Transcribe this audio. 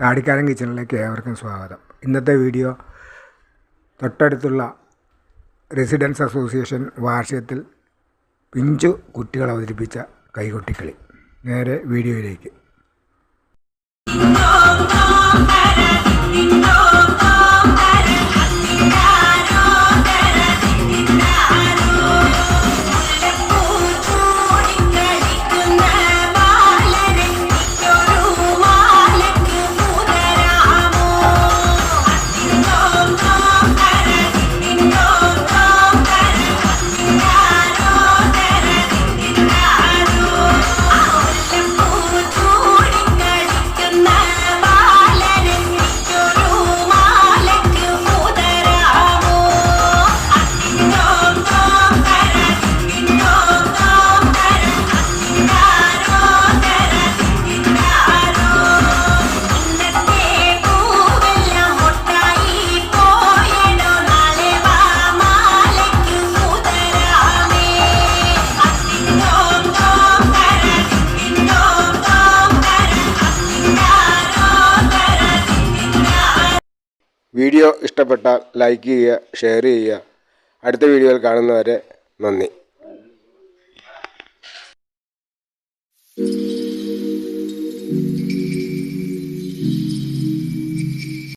താടിക്കാരൻ കിച്ചണിലേക്ക് ഏവർക്കും സ്വാഗതം. ഇന്നത്തെ വീഡിയോ തൊട്ടടുത്തുള്ള റെസിഡൻസ് അസോസിയേഷൻ വാർഷികത്തിൽ പിഞ്ചു കുട്ടികൾ അവതരിപ്പിച്ച കൈകൊട്ടിക്കളി. നേരെ വീഡിയോയിലേക്ക്. വീഡിയോ ഇഷ്ടപ്പെട്ടാൽ ലൈക്ക് ചെയ്യുക ഷെയർ ചെയ്യുക. അടുത്ത വീഡിയോയിൽ കാണുന്നവരെ നന്ദി.